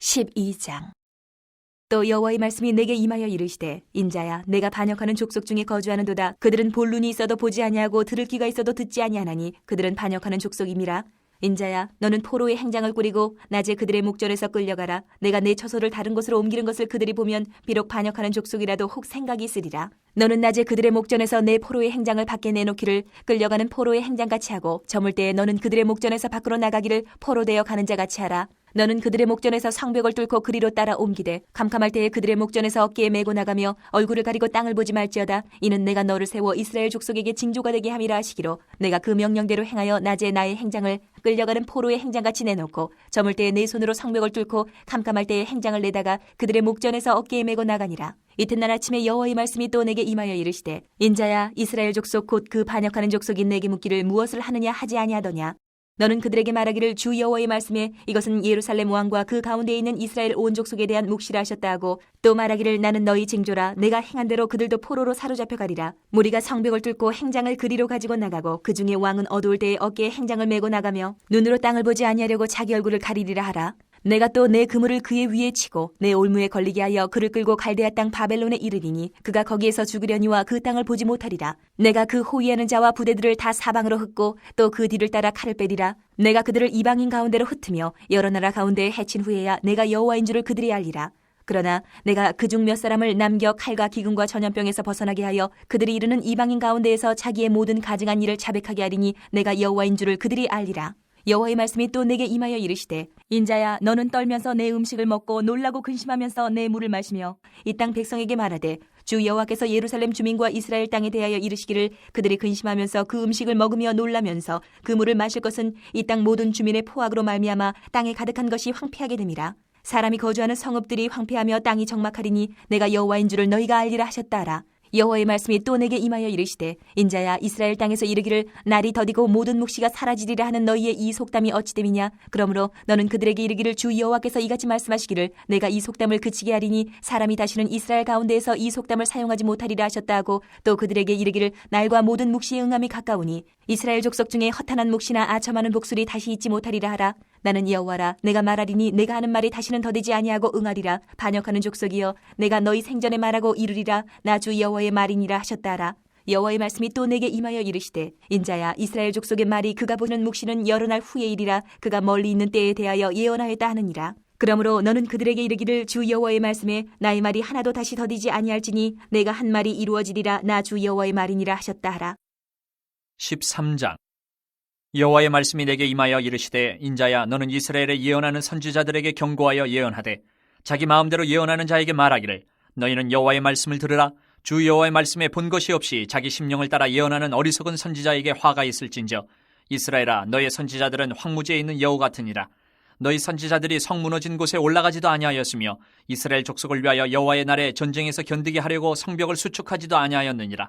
12장. 또 여호와의 말씀이 내게 임하여 이르시되 인자야 내가 반역하는 족속 중에 거주하는도다. 그들은 볼 눈이 있어도 보지 아니하고 들을 귀가 있어도 듣지 아니하나니 그들은 반역하는 족속임이라. 인자야 너는 포로의 행장을 꾸리고 낮에 그들의 목전에서 끌려가라. 내가 내 처소를 다른 곳으로 옮기는 것을 그들이 보면 비록 반역하는 족속이라도 혹 생각이 있으리라. 너는 낮에 그들의 목전에서 내 포로의 행장을 밖에 내놓기를 끌려가는 포로의 행장같이 하고 저물 때에 너는 그들의 목전에서 밖으로 나가기를 포로되어 가는 자같이 하라 너는 그들의 목전에서 성벽을 뚫고 그리로 따라 옮기되 캄캄할 때에 그들의 목전에서 어깨에 메고 나가며 얼굴을 가리고 땅을 보지 말지어다. 이는 내가 너를 세워 이스라엘 족속에게 징조가 되게 함이라 하시기로 내가 그 명령대로 행하여 낮에 나의 행장을 끌려가는 포로의 행장같이 내놓고 저물 때에 내 손으로 성벽을 뚫고 캄캄할 때에 행장을 내다가 그들의 목전에서 어깨에 메고 나가니라. 이튿날 아침에 여호와의 말씀이 또 내게 임하여 이르시되 인자야 이스라엘 족속 곧 그 반역하는 족속인 내게 묻기를 무엇을 하느냐 하지 아니하더냐 너는 그들에게 말하기를 주 여호와의 말씀에 이것은 예루살렘 왕과 그 가운데 있는 이스라엘 온 족속에 대한 묵시라 하셨다 하고 또 말하기를 나는 너희 징조라. 내가 행한 대로 그들도 포로로 사로잡혀 가리라. 무리가 성벽을 뚫고 행장을 그리로 가지고 나가고 그 중에 왕은 어두울 때에 어깨에 행장을 메고 나가며 눈으로 땅을 보지 아니하려고 자기 얼굴을 가리리라 하라 내가 또 내 그물을 그의 위에 치고 내 올무에 걸리게 하여 그를 끌고 갈대아 땅 바벨론에 이르리니 그가 거기에서 죽으려니와 그 땅을 보지 못하리라. 내가 그 호위하는 자와 부대들을 다 사방으로 흩고 또 그 뒤를 따라 칼을 빼리라. 내가 그들을 이방인 가운데로 흩으며 여러 나라 가운데에 해친 후에야 내가 여호와인 줄을 그들이 알리라. 그러나 내가 그 중 몇 사람을 남겨 칼과 기근과 전염병에서 벗어나게 하여 그들이 이르는 이방인 가운데에서 자기의 모든 가증한 일을 자백하게 하리니 내가 여호와인 줄을 그들이 알리라 여호와의 말씀이 또 내게 임하여 이르시되 인자야 너는 떨면서 내 음식을 먹고 놀라고 근심하면서 내 물을 마시며 이 땅 백성에게 말하되 주 여호와께서 예루살렘 주민과 이스라엘 땅에 대하여 이르시기를 그들이 근심하면서 그 음식을 먹으며 놀라면서 그 물을 마실 것은 이 땅 모든 주민의 포악으로 말미암아 땅에 가득한 것이 황폐하게 됨이라. 사람이 거주하는 성읍들이 황폐하며 땅이 적막하리니 내가 여호와인 줄을 너희가 알리라 하셨다라 여호와의 말씀이 또 내게 임하여 이르시되 인자야 이스라엘 땅에서 이르기를 날이 더디고 모든 묵시가 사라지리라 하는 너희의 이 속담이 어찌됨이냐? 그러므로 너는 그들에게 이르기를 주 여호와께서 이같이 말씀하시기를 내가 이 속담을 그치게 하리니 사람이 다시는 이스라엘 가운데에서 이 속담을 사용하지 못하리라 하셨다 하고 또 그들에게 이르기를 날과 모든 묵시의 응함이 가까우니 이스라엘 족속 중에 허탄한 묵시나 아첨하는 복술이 다시 있지 못하리라 하라 나는 여호와라 내가 말하리니 내가 하는 말이 다시는 더디지 아니하고 응하리라. 반역하는 족속이여 내가 너희 생전에 말하고 이르리라. 나 주 여호와의 말이니라 하셨다라. 여호와의 말씀이 또 내게 임하여 이르시되 인자야 이스라엘 족속의 말이 그가 보는 묵시는 여러 날 후의 일이라. 그가 멀리 있는 때에 대하여 예언하였다 하느니라. 그러므로 너는 그들에게 이르기를 주 여호와의 말씀에 나의 말이 하나도 다시 더디지 아니할지니 내가 한 말이 이루어지리라. 나 주 여호와의 말이니라 하셨다 하라. 13장 여호와의 말씀이 내게 임하여 이르시되 인자야 너는 이스라엘에 예언하는 선지자들에게 경고하여 예언하되 자기 마음대로 예언하는 자에게 말하기를 너희는 여호와의 말씀을 들으라. 주 여호와의 말씀에 본 것이 없이 자기 심령을 따라 예언하는 어리석은 선지자에게 화가 있을진저 이스라엘아 너의 선지자들은 황무지에 있는 여우 같으니라. 너희 선지자들이 성 무너진 곳에 올라가지도 아니하였으며 이스라엘 족속을 위하여 여호와의 날에 전쟁에서 견디게 하려고 성벽을 수축하지도 아니하였느니라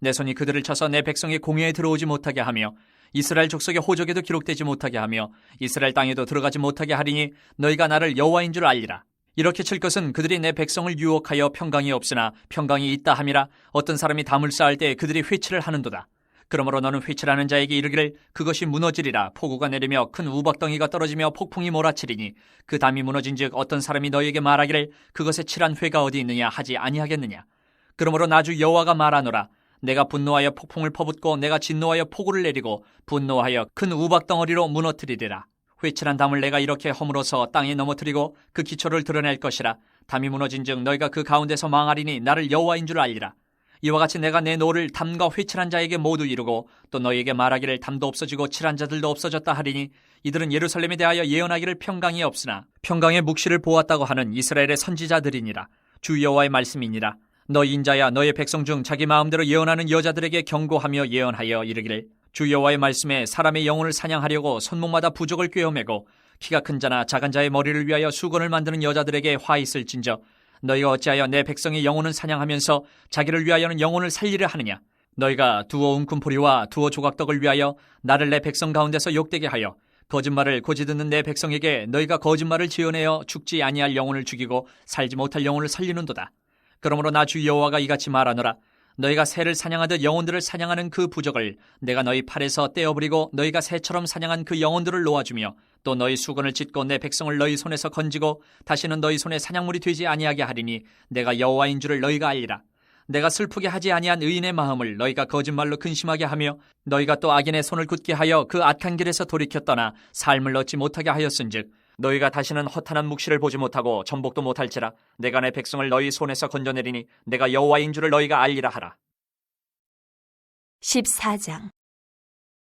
내 손이 그들을 쳐서 내 백성의 공회에 들어오지 못하게 하며 이스라엘 족속의 호적에도 기록되지 못하게 하며 이스라엘 땅에도 들어가지 못하게 하리니 너희가 나를 여호와인 줄 알리라. 이렇게 칠 것은 그들이 내 백성을 유혹하여 평강이 없으나 평강이 있다 함이라 어떤 사람이 담을 쌓을 때 그들이 회치를 하는도다. 그러므로 너는 회칠하는 자에게 이르기를 그것이 무너지리라 폭우가 내리며 큰 우박덩이가 떨어지며 폭풍이 몰아치리니 그 담이 무너진즉 어떤 사람이 너희에게 말하기를 그것에 칠한 회가 어디 있느냐 하지 아니하겠느냐 그러므로 나주 여호와가 말하노라 내가 분노하여 폭풍을 퍼붓고 내가 진노하여 폭우를 내리고 분노하여 큰 우박덩어리로 무너뜨리리라. 회칠한 담을 내가 이렇게 허물어서 땅에 넘어뜨리고 그 기초를 드러낼 것이라. 담이 무너진즉 너희가 그 가운데서 망하리니 나를 여호와인 줄 알리라. 이와 같이 내가 내 노를 담과 회칠한 자에게 모두 이루고 또 너희에게 말하기를 담도 없어지고 칠한 자들도 없어졌다 하리니 이들은 예루살렘에 대하여 예언하기를 평강이 없으나 평강의 묵시를 보았다고 하는 이스라엘의 선지자들이니라. 주 여호와의 말씀이니라. 너 인자야 너의 백성 중 자기 마음대로 예언하는 여자들에게 경고하며 예언하여 이르기를 주 여호와의 말씀에 사람의 영혼을 사냥하려고 손목마다 부족을 꿰어매고 키가 큰 자나 작은 자의 머리를 위하여 수건을 만드는 여자들에게 화 있을진저 너희가 어찌하여 내 백성의 영혼을 사냥하면서 자기를 위하여는 영혼을 살리려 하느냐? 너희가 두어 웅큼포리와 두어 조각떡을 위하여 나를 내 백성 가운데서 욕되게 하여 거짓말을 고지 듣는 내 백성에게 너희가 거짓말을 지어내어 죽지 아니할 영혼을 죽이고 살지 못할 영혼을 살리는도다. 그러므로 나 주 여호와가 이같이 말하노라. 너희가 새를 사냥하듯 영혼들을 사냥하는 그 부적을 내가 너희 팔에서 떼어버리고 너희가 새처럼 사냥한 그 영혼들을 놓아주며 또 너희 수건을 찢고 내 백성을 너희 손에서 건지고 다시는 너희 손에 사냥물이 되지 아니하게 하리니 내가 여호와인 줄을 너희가 알리라. 내가 슬프게 하지 아니한 의인의 마음을 너희가 거짓말로 근심하게 하며 너희가 또 악인의 손을 굳게 하여 그 악한 길에서 돌이켜 떠나 삶을 얻지 못하게 하였은즉 너희가 다시는 허탄한 묵시를 보지 못하고 전복도 못할지라. 내가 내 백성을 너희 손에서 건져내리니 내가 여호와인 줄을 너희가 알리라 하라. 14장.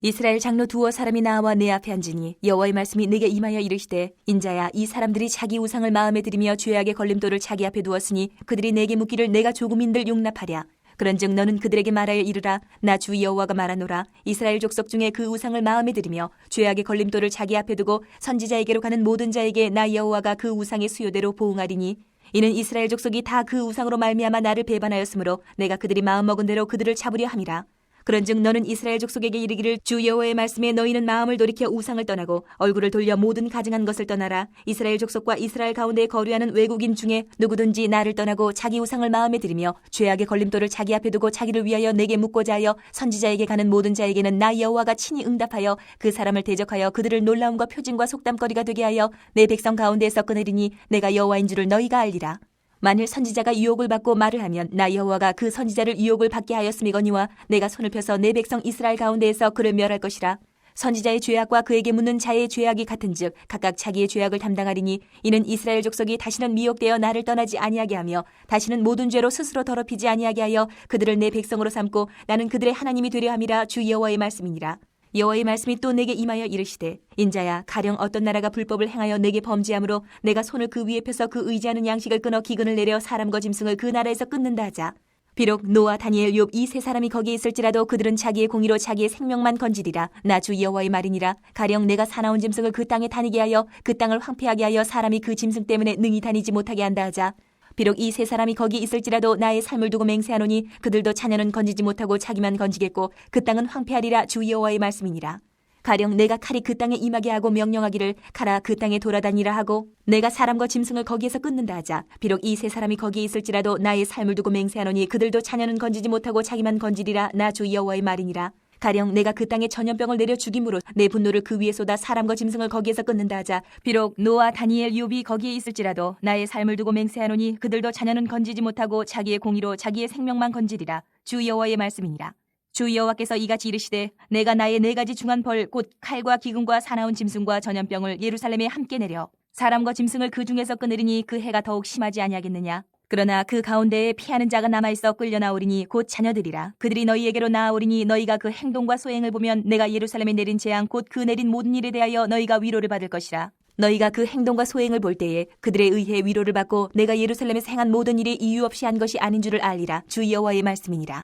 이스라엘 장로 두어 사람이 나와 내 앞에 앉으니 여호와의 말씀이 내게 임하여 이르시되 인자야 이 사람들이 자기 우상을 마음에 들이며 죄악의 걸림돌을 자기 앞에 두었으니 그들이 내게 묻기를 내가 조금인들 용납하랴 그런즉 너는 그들에게 말하여 이르라. 나 주 여호와가 말하노라. 이스라엘 족속 중에 그 우상을 마음에 들이며 죄악의 걸림돌을 자기 앞에 두고 선지자에게로 가는 모든 자에게 나 여호와가 그 우상의 수요대로 보응하리니 이는 이스라엘 족속이 다 그 우상으로 말미암아 나를 배반하였으므로 내가 그들이 마음먹은 대로 그들을 잡으려 함이라 그런즉 너는 이스라엘 족속에게 이르기를 주 여호와의 말씀에 너희는 마음을 돌이켜 우상을 떠나고 얼굴을 돌려 모든 가증한 것을 떠나라. 이스라엘 족속과 이스라엘 가운데 거류하는 외국인 중에 누구든지 나를 떠나고 자기 우상을 마음에 들이며 죄악의 걸림돌을 자기 앞에 두고 자기를 위하여 내게 묻고자 하여 선지자에게 가는 모든 자에게는 나 여호와가 친히 응답하여 그 사람을 대적하여 그들을 놀라움과 표징과 속담거리가 되게 하여 내 백성 가운데에서 끊으리니 내가 여호와인 줄을 너희가 알리라 만일 선지자가 유혹을 받고 말을 하면 나 여호와가 그 선지자를 유혹을 받게 하였음이거니와 내가 손을 펴서 내 백성 이스라엘 가운데에서 그를 멸할 것이라. 선지자의 죄악과 그에게 묻는 자의 죄악이 같은즉 각각 자기의 죄악을 담당하리니 이는 이스라엘 족속이 다시는 미혹되어 나를 떠나지 아니하게 하며 다시는 모든 죄로 스스로 더럽히지 아니하게 하여 그들을 내 백성으로 삼고 나는 그들의 하나님이 되려 함이라 주 여호와의 말씀이니라 여호와의 말씀이 또 내게 임하여 이르시되 인자야 가령 어떤 나라가 불법을 행하여 내게 범죄함으로 내가 손을 그 위에 펴서 그 의지하는 양식을 끊어 기근을 내려 사람과 짐승을 그 나라에서 끊는다 하자. 비록 노아 다니엘 욥 이 세 사람이 거기에 있을지라도 그들은 자기의 공의로 자기의 생명만 건지리라. 나 주 여호와의 말이니라. 가령 내가 사나운 짐승을 그 땅에 다니게 하여 그 땅을 황폐하게 하여 사람이 그 짐승 때문에 능히 다니지 못하게 한다 하자 비록 이 세 사람이 거기 있을지라도 나의 삶을 두고 맹세하노니 그들도 자녀는 건지지 못하고 자기만 건지겠고 그 땅은 황폐하리라 주 여호와의 말씀이니라. 가령 내가 칼이 그 땅에 임하게 하고 명령하기를 가라 그 땅에 돌아다니라 하고 내가 사람과 짐승을 거기에서 끊는다 하자 비록 이 세 사람이 거기에 있을지라도 나의 삶을 두고 맹세하노니 그들도 자녀는 건지지 못하고 자기만 건지리라 나 주 여호와의 말이니라. 가령 내가 그 땅에 전염병을 내려 죽임으로 내 분노를 그 위에 쏟아 사람과 짐승을 거기에서 끊는다 하자. 비록 노아 다니엘 욥이 거기에 있을지라도 나의 삶을 두고 맹세하노니 그들도 자녀는 건지지 못하고 자기의 공의로 자기의 생명만 건지리라. 주 여호와의 말씀이니라. 주 여호와께서 이같이 이르시되 내가 나의 네 가지 중한 벌 곧 칼과 기근과 사나운 짐승과 전염병을 예루살렘에 함께 내려 사람과 짐승을 그 중에서 끊으리니 그 해가 더욱 심하지 아니하겠느냐 그러나 그 가운데에 피하는 자가 남아있어 끌려 나오리니 곧 자녀들이라. 그들이 너희에게로 나아오리니 너희가 그 행동과 소행을 보면 내가 예루살렘에 내린 재앙 곧 그 내린 모든 일에 대하여 너희가 위로를 받을 것이라. 너희가 그 행동과 소행을 볼 때에 그들에 의해 위로를 받고 내가 예루살렘에서 행한 모든 일이 이유 없이 한 것이 아닌 줄을 알리라. 주 여호와의 말씀이니라.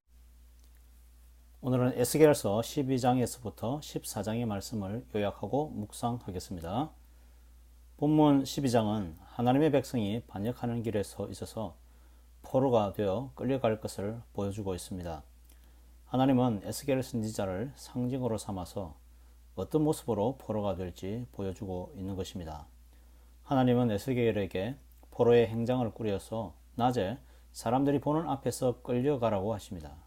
오늘은 에스겔서 12장에서부터 14장의 말씀을 요약하고 묵상하겠습니다. 본문 12장은 하나님의 백성이 반역하는 길에 서 있어서 포로가 되어 끌려갈 것을 보여주고 있습니다. 하나님은 에스겔 선지자를 상징으로 삼아서 어떤 모습으로 포로가 될지 보여주고 있는 것입니다. 하나님은 에스겔에게 포로의 행장을 꾸려서 낮에 사람들이 보는 앞에서 끌려가라고 하십니다.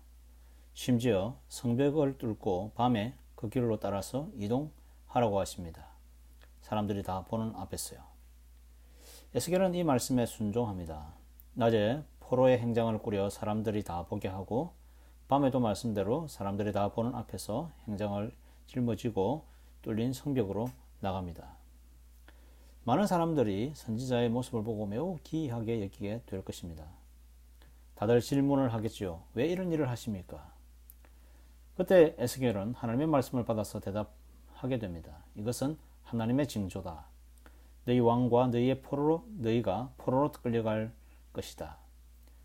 심지어 성벽을 뚫고 밤에 그 길로 따라서 이동하라고 하십니다. 사람들이 다 보는 앞에서요. 에스겔은 이 말씀에 순종합니다. 낮에 포로의 행장을 꾸려 사람들이 다 보게 하고 밤에도 말씀대로 사람들이 다 보는 앞에서 행장을 짊어지고 뚫린 성벽으로 나갑니다. 많은 사람들이 선지자의 모습을 보고 매우 기이하게 여기게 될 것입니다. 다들 질문을 하겠지요. 왜 이런 일을 하십니까? 그때 에스겔은 하나님의 말씀을 받아서 대답하게 됩니다. 이것은 하나님의 징조다. 너희 왕과 너희의 포로로 너희가 포로로 끌려갈 것이다.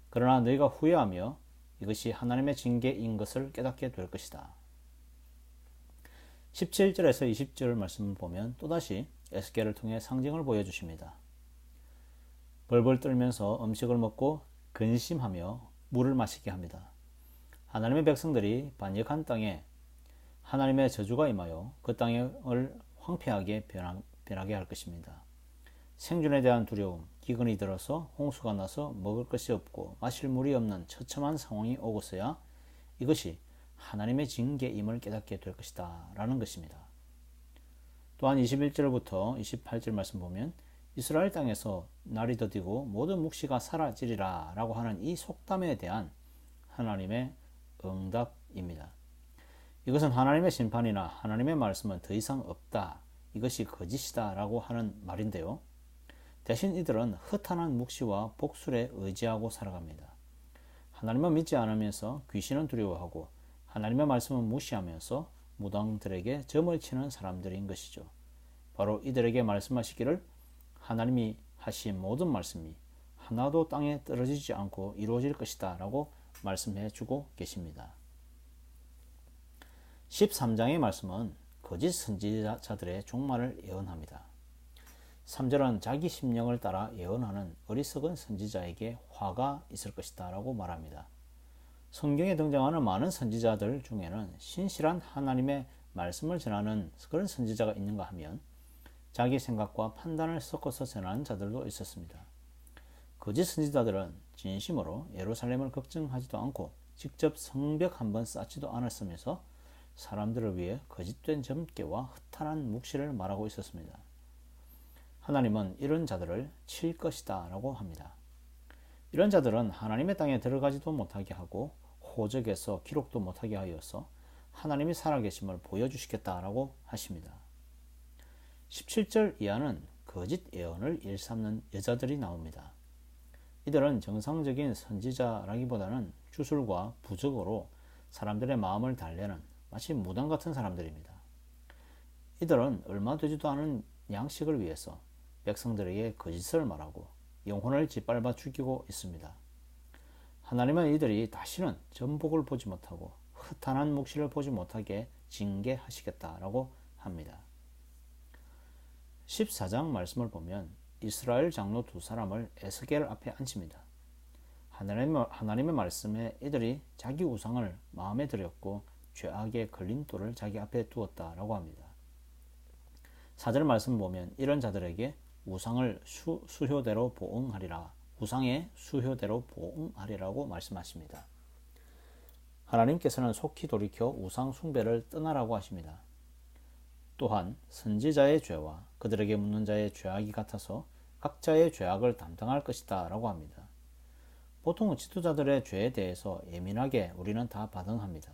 그러나 너희가 후회하며 이것이 하나님의 징계인 것을 깨닫게 될 것이다. 17절에서 20절 말씀을 보면 또다시 에스겔을 통해 상징을 보여주십니다. 벌벌 떨면서 음식을 먹고 근심하며 물을 마시게 합니다. 하나님의 백성들이 반역한 땅에 하나님의 저주가 임하여 그 땅을 황폐하게 변하게 할 것입니다. 생존에 대한 두려움, 기근이 들어서 홍수가 나서 먹을 것이 없고 마실 물이 없는 처참한 상황이 오고서야 이것이 하나님의 징계임을 깨닫게 될 것이다. 라는 것입니다. 또한 21절부터 28절 말씀 보면 이스라엘 땅에서 날이 더디고 모든 묵시가 사라지리라 라고 하는 이 속담에 대한 하나님의 응답입니다. 이것은 하나님의 심판이나 하나님의 말씀은 더 이상 없다. 이것이 거짓이다 라고 하는 말인데요. 대신 이들은 허탄한 묵시와 복술에 의지하고 살아갑니다. 하나님을 믿지 않으면서 귀신은 두려워하고 하나님의 말씀은 무시하면서 무당들에게 점을 치는 사람들인 것이죠. 바로 이들에게 말씀하시기를 하나님이 하신 모든 말씀이 하나도 땅에 떨어지지 않고 이루어질 것이다 라고 말씀해 주고 계십니다. 13장의 말씀은 거짓 선지자들의 종말을 예언합니다. 3절은 자기 심령을 따라 예언하는 어리석은 선지자에게 화가 있을 것이다 라고 말합니다. 성경에 등장하는 많은 선지자들 중에는 신실한 하나님의 말씀을 전하는 그런 선지자가 있는가 하면 자기 생각과 판단을 섞어서 전하는 자들도 있었습니다. 거짓 선지자들은 진심으로 예루살렘을 걱정하지도 않고 직접 성벽 한 번 쌓지도 않았으면서 사람들을 위해 거짓된 점괘와 허탄한 묵시를 말하고 있었습니다. 하나님은 이런 자들을 칠 것이다 라고 합니다. 이런 자들은 하나님의 땅에 들어가지도 못하게 하고 호적에서 기록도 못하게 하여서 하나님이 살아계심을 보여주시겠다라고 하십니다. 17절 이하는 거짓 예언을 일삼는 여자들이 나옵니다. 이들은 정상적인 선지자라기보다는 주술과 부적으로 사람들의 마음을 달래는 마치 무당 같은 사람들입니다. 이들은 얼마 되지도 않은 양식을 위해서 백성들에게 거짓을 말하고 영혼을 짓밟아 죽이고 있습니다. 하나님은 이들이 다시는 전복을 보지 못하고 허탄한 묵시를 보지 못하게 징계하시겠다라고 합니다. 14장 말씀을 보면 이스라엘 장로 두 사람을 에스겔 앞에 앉힙니다. 하나님의, 하나님의 말씀에 이들이 자기 우상을 마음에 들였고 죄악의 걸림돌을 자기 앞에 두었다라고 합니다. 4절 말씀 보면 이런 자들에게 우상을 수, 수효대로 보응하리라. 우상의 수효대로 보응하리라고 말씀하십니다. 하나님께서는 속히 돌이켜 우상 숭배를 떠나라고 하십니다. 또한 선지자의 죄와 그들에게 묻는 자의 죄악이 같아서 각자의 죄악을 담당할 것이다 라고 합니다. 보통 지도자들의 죄에 대해서 예민하게 우리는 다 반응합니다.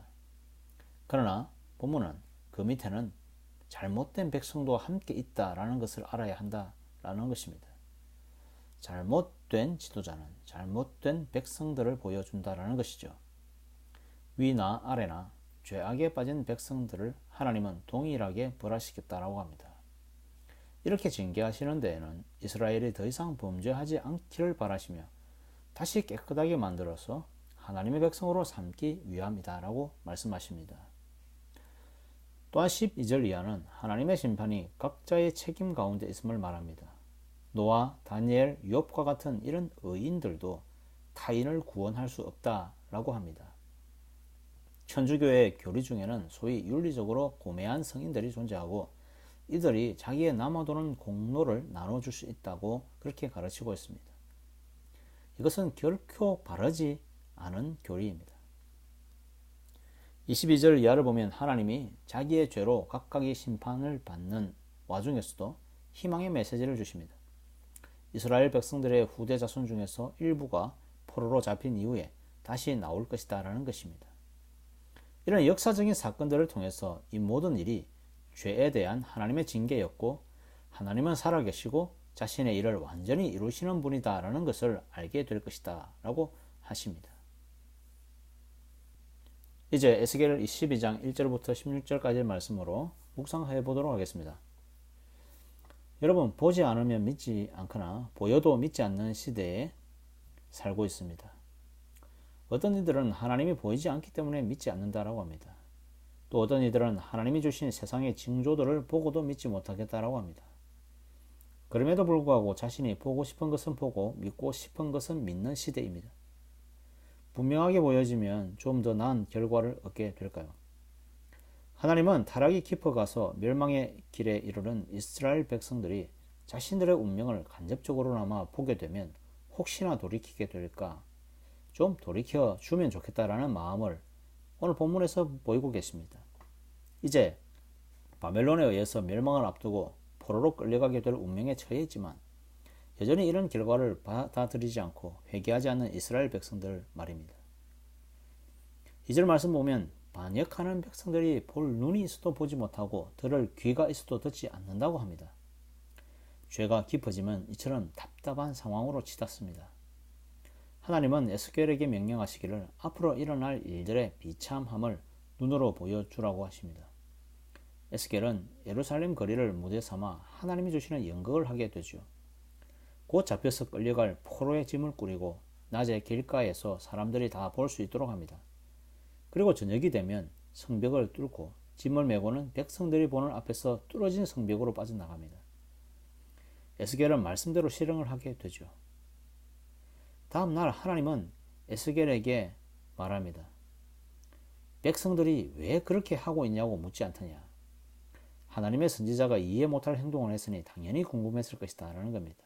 그러나 본문은 그 밑에는 잘못된 백성도 함께 있다라는 것을 알아야 한다 라는 것입니다. 잘못된 지도자는 잘못된 백성들을 보여준다라는 것이죠. 위나 아래나 죄악에 빠진 백성들을 하나님은 동일하게 벌하시겠다라고 합니다. 이렇게 징계하시는 데에는 이스라엘이 더 이상 범죄하지 않기를 바라시며 다시 깨끗하게 만들어서 하나님의 백성으로 삼기 위함이다라고 말씀하십니다. 또한 12절 이하는 하나님의 심판이 각자의 책임 가운데 있음을 말합니다. 노아, 다니엘, 유업과 같은 이런 의인들도 타인을 구원할 수 없다라고 합니다. 천주교의 교리 중에는 소위 윤리적으로 고매한 성인들이 존재하고 이들이 자기의 남아도는 공로를 나눠줄 수 있다고 그렇게 가르치고 있습니다. 이것은 결코 바르지 않은 교리입니다. 22절 이하를 보면 하나님이 자기의 죄로 각각의 심판을 받는 와중에서도 희망의 메시지를 주십니다. 이스라엘 백성들의 후대 자손 중에서 일부가 포로로 잡힌 이후에 다시 나올 것이다 라는 것입니다. 이런 역사적인 사건들을 통해서 이 모든 일이 죄에 대한 하나님의 징계였고 하나님은 살아계시고 자신의 일을 완전히 이루시는 분이다 라는 것을 알게 될 것이다 라고 하십니다. 이제 에스겔 22장 1절부터 16절까지의 말씀으로 묵상해 보도록 하겠습니다. 여러분 보지 않으면 믿지 않거나 보여도 믿지 않는 시대에 살고 있습니다. 어떤 이들은 하나님이 보이지 않기 때문에 믿지 않는다라고 합니다. 또 어떤 이들은 하나님이 주신 세상의 징조들을 보고도 믿지 못하겠다라고 합니다. 그럼에도 불구하고 자신이 보고 싶은 것은 보고 믿고 싶은 것은 믿는 시대입니다. 분명하게 보여지면 좀 더 나은 결과를 얻게 될까요? 하나님은 타락이 깊어 가서 멸망의 길에 이르는 이스라엘 백성들이 자신들의 운명을 간접적으로나마 보게 되면 혹시나 돌이키게 될까 좀 돌이켜 주면 좋겠다라는 마음을 오늘 본문에서 보이고 계십니다. 이제 바벨론에 의해서 멸망을 앞두고 포로로 끌려가게 될 운명에 처해 있지만 여전히 이런 결과를 받아들이지 않고 회개하지 않는 이스라엘 백성들 말입니다. 이절 말씀 보면 반역하는 백성들이 볼 눈이 있어도 보지 못하고 들을 귀가 있어도 듣지 않는다고 합니다. 죄가 깊어지면 이처럼 답답한 상황으로 치닫습니다. 하나님은 에스겔에게 명령하시기를 앞으로 일어날 일들의 비참함을 눈으로 보여주라고 하십니다. 에스겔은 예루살렘 거리를 무대 삼아 하나님이 주시는 연극을 하게 되죠. 곧 잡혀서 끌려갈 포로의 짐을 꾸리고 낮에 길가에서 사람들이 다 볼 수 있도록 합니다. 그리고 저녁이 되면 성벽을 뚫고 짐을 메고는 백성들이 보는 앞에서 뚫어진 성벽으로 빠져나갑니다. 에스겔은 말씀대로 실행을 하게 되죠. 다음 날 하나님은 에스겔에게 말합니다. 백성들이 왜 그렇게 하고 있냐고 묻지 않더냐. 하나님의 선지자가 이해 못할 행동을 했으니 당연히 궁금했을 것이다. 라는 겁니다.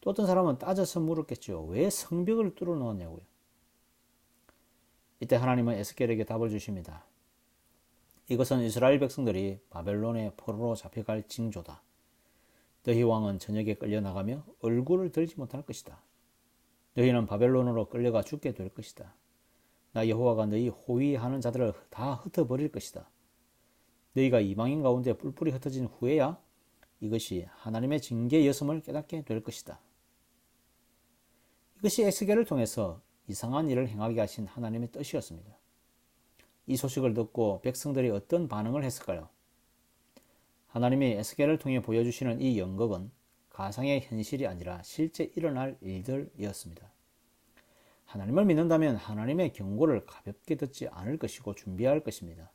또 어떤 사람은 따져서 물었겠죠. 왜 성벽을 뚫어 놓았냐고요. 이때 하나님은 에스겔에게 답을 주십니다. 이것은 이스라엘 백성들이 바벨론의 포로로 잡혀갈 징조다. 너희 왕은 저녁에 끌려나가며 얼굴을 들지 못할 것이다. 너희는 바벨론으로 끌려가 죽게 될 것이다. 나 여호와가 너희 호위하는 자들을 다 흩어버릴 것이다. 너희가 이방인 가운데 뿔뿔이 흩어진 후에야 이것이 하나님의 징계였음을 깨닫게 될 것이다. 이것이 에스겔을 통해서 이상한 일을 행하게 하신 하나님의 뜻이었습니다. 이 소식을 듣고 백성들이 어떤 반응을 했을까요? 하나님이 에스겔을 통해 보여주시는 이 연극은 가상의 현실이 아니라 실제 일어날 일들이었습니다. 하나님을 믿는다면 하나님의 경고를 가볍게 듣지 않을 것이고 준비할 것입니다.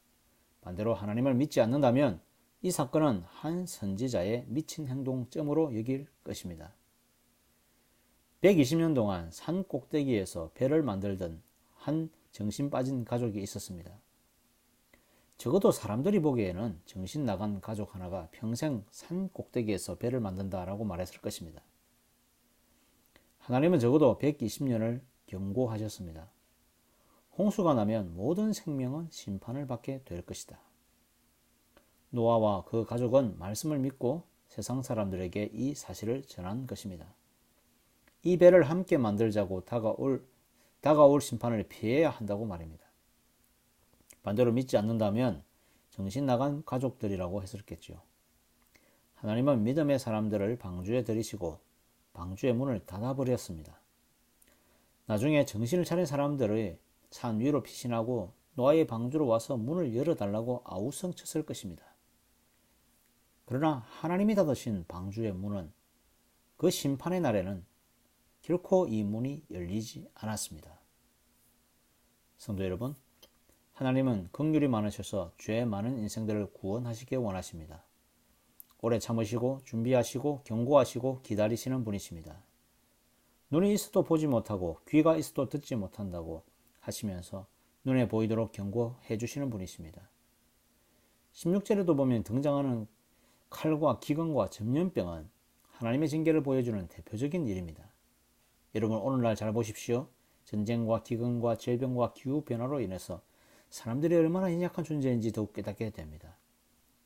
반대로 하나님을 믿지 않는다면 이 사건은 한 선지자의 미친 행동점으로 여길 것입니다. 120년 동안 산 꼭대기에서 배를 만들던 한 정신 빠진 가족이 있었습니다. 적어도 사람들이 보기에는 정신 나간 가족 하나가 평생 산 꼭대기에서 배를 만든다라고 말했을 것입니다. 하나님은 적어도 120년을 경고하셨습니다. 홍수가 나면 모든 생명은 심판을 받게 될 것이다. 노아와 그 가족은 말씀을 믿고 세상 사람들에게 이 사실을 전한 것입니다. 이 배를 함께 만들자고 다가올, 다가올 심판을 피해야 한다고 말입니다. 반대로 믿지 않는다면 정신 나간 가족들이라고 했었겠지요. 하나님은 믿음의 사람들을 방주에 들이시고 방주의 문을 닫아버렸습니다. 나중에 정신을 차린 사람들의 산 위로 피신하고 노아의 방주로 와서 문을 열어달라고 아우성쳤을 것입니다. 그러나 하나님이 닫으신 방주의 문은 그 심판의 날에는 결코 이 문이 열리지 않았습니다. 성도 여러분, 하나님은 긍휼이 많으셔서 죄 많은 인생들을 구원하시길 원하십니다. 오래 참으시고 준비하시고 경고하시고 기다리시는 분이십니다. 눈이 있어도 보지 못하고 귀가 있어도 듣지 못한다고 하시면서 눈에 보이도록 경고해 주시는 분이십니다. 16절에도 보면 등장하는 칼과 기근과 전염병은 하나님의 징계를 보여주는 대표적인 일입니다. 여러분 오늘날 잘 보십시오. 전쟁과 기근과 질병과 기후 변화로 인해서 사람들이 얼마나 연약한 존재인지 더욱 깨닫게 됩니다.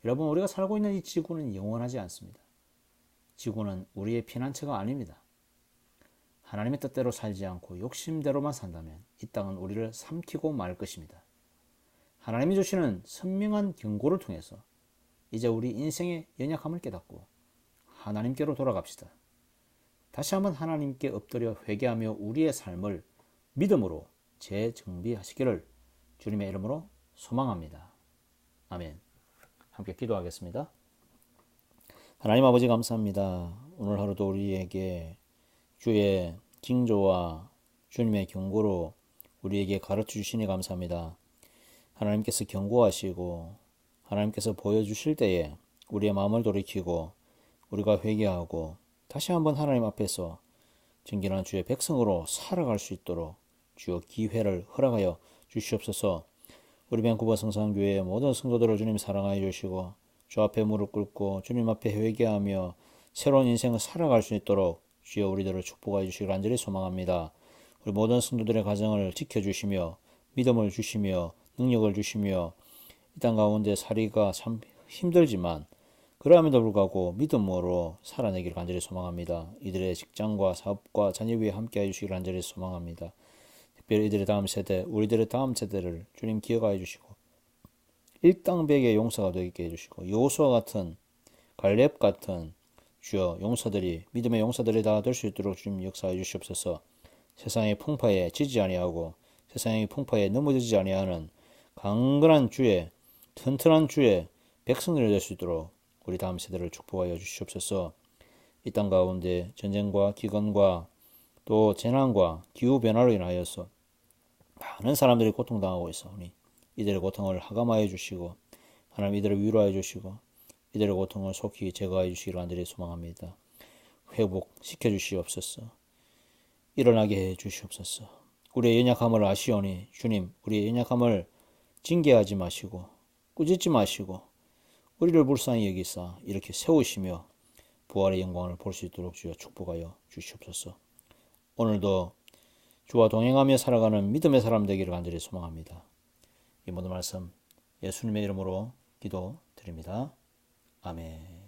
여러분 우리가 살고 있는 이 지구는 영원하지 않습니다. 지구는 우리의 피난처가 아닙니다. 하나님의 뜻대로 살지 않고 욕심대로만 산다면 이 땅은 우리를 삼키고 말 것입니다. 하나님이 주시는 선명한 경고를 통해서 이제 우리 인생의 연약함을 깨닫고 하나님께로 돌아갑시다. 다시 한번 하나님께 엎드려 회개하며 우리의 삶을 믿음으로 재정비하시기를 주님의 이름으로 소망합니다. 아멘. 함께 기도하겠습니다. 하나님 아버지 감사합니다. 오늘 하루도 우리에게 주의 징조와 주님의 경고로 우리에게 가르쳐 주시니 감사합니다. 하나님께서 경고하시고 하나님께서 보여주실 때에 우리의 마음을 돌이키고 우리가 회개하고 다시 한번 하나님 앞에서 정결한 주의 백성으로 살아갈 수 있도록 주여 기회를 허락하여 주시옵소서. 우리 밴쿠버 성산교회의 모든 성도들을 주님 사랑하여 주시고 주 앞에 무릎 꿇고 주님 앞에 회개하며 새로운 인생을 살아갈 수 있도록 주여 우리들을 축복하여 주시길 간절히 소망합니다. 우리 모든 성도들의 가정을 지켜주시며 믿음을 주시며 능력을 주시며 이 땅 가운데 살이가 참 힘들지만 그러함에도 불구하고 믿음으로 살아내길 간절히 소망합니다. 이들의 직장과 사업과 자녀 위에 함께해 주시길 간절히 소망합니다. 특별히 이들의 다음 세대, 우리들의 다음 세대를 주님 기억하여 주시고 일당백의 용사가 되게 해주시고 여호수아 같은 갈렙 같은 주여 용사들이 믿음의 용사들이 다 될 수 있도록 주님 역사해 주시옵소서. 세상의 풍파에 지지 아니하고 세상의 풍파에 넘어지지 아니하는 강건한 주의 튼튼한 주의 백성들이 될 수 있도록 우리 다음 세대를 축복하여 주시옵소서. 이 땅 가운데 전쟁과 기근과 또 재난과 기후 변화로 인하여서 많은 사람들이 고통당하고 있어오니 이들의 고통을 하감하여 주시고 하나님 이들을 위로하여 주시고 이들의 고통을 속히 제거하여 주시기를 간절히 소망합니다. 회복시켜 주시옵소서. 일어나게 해 주시옵소서. 우리의 연약함을 아시오니 주님 우리의 연약함을 징계하지 마시고 꾸짖지 마시고 우리를 불쌍히 여기사 이렇게 세우시며 부활의 영광을 볼 수 있도록 주여 축복하여 주시옵소서. 오늘도 주와 동행하며 살아가는 믿음의 사람 되기를 간절히 소망합니다. 이 모든 말씀 예수님의 이름으로 기도드립니다. 아멘.